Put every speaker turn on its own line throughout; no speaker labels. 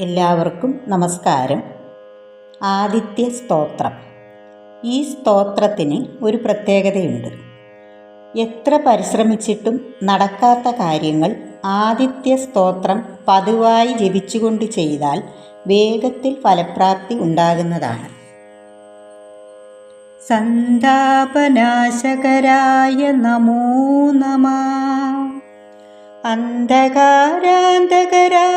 എല്ലാവർക്കും നമസ്കാരം. ആദിത്യ സ്തോത്രം. ഈ സ്തോത്രത്തിന് ഒരു പ്രത്യേകതയുണ്ട്. എത്ര പരിശ്രമിച്ചിട്ടും നടക്കാത്ത കാര്യങ്ങൾ ആദിത്യ സ്തോത്രം പതിവായി ജപിച്ചുകൊണ്ട് ചെയ്താൽ വേഗത്തിൽ ഫലപ്രാപ്തി ഉണ്ടാകുന്നതാണ്. സന്താപനാശകരായ നമോ നമ. അന്ധകാരാന്തകരായ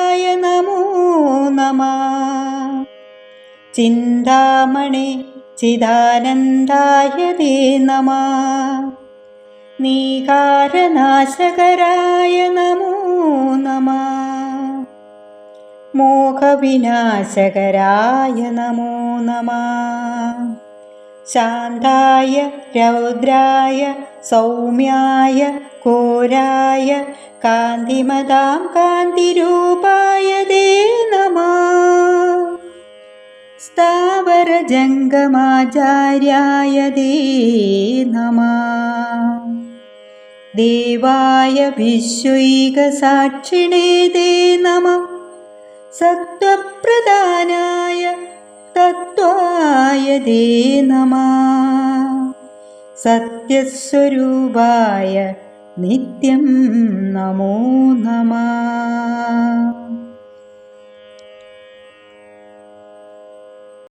ചിന്താമണി ചിദാനന്ദായ ദേ നമ. നീകാരനാശകരായ നമോ നമ. മോഹവിനാശകരായ നമോ നമ. ശാന്തായ രൗദ്രായ സൗമ്യായ ഘോരായ കാന്തിമതാം കാന്തിരൂപായ ദേ സ്ഥാവരജംഗമാചാര്യായ ദേ നമ. ദേവായ വിശ്വൈകസാക്ഷിണേ ദേ നമ. സത്വപ്രധാനായ തത്വായ ദേ നമ. സത്യസ്വരൂപായ നിത്യം നമോ നമ.